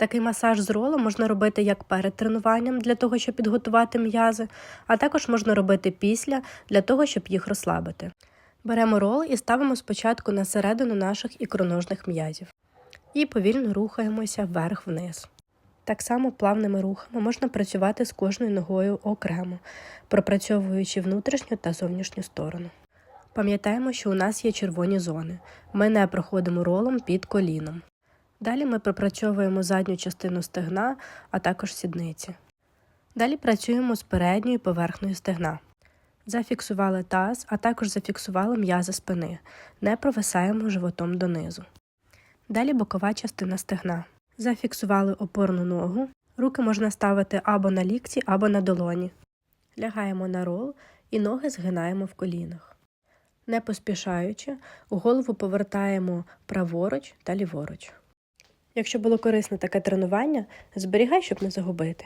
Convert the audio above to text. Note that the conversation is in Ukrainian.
Такий масаж з ролом можна робити як перед тренуванням для того, щоб підготувати м'язи, а також можна робити після для того, щоб їх розслабити. Беремо рол і ставимо спочатку на середину наших ікроножних м'язів. І повільно рухаємося вверх-вниз. Так само плавними рухами можна працювати з кожною ногою окремо, пропрацьовуючи внутрішню та зовнішню сторону. Пам'ятаємо, що у нас є червоні зони. Ми не проходимо ролом під коліном. Далі ми пропрацьовуємо задню частину стегна, а також сідниці. Далі працюємо з передньою поверхнею стегна. Зафіксували таз, а також зафіксували м'язи спини. Не провисаємо животом донизу. Далі бокова частина стегна. Зафіксували опорну ногу. Руки можна ставити або на лікті, або на долоні. Лягаємо на рол і ноги згинаємо в колінах. Не поспішаючи, голову повертаємо праворуч та ліворуч. Якщо було корисне таке тренування, зберігай, щоб не загубити.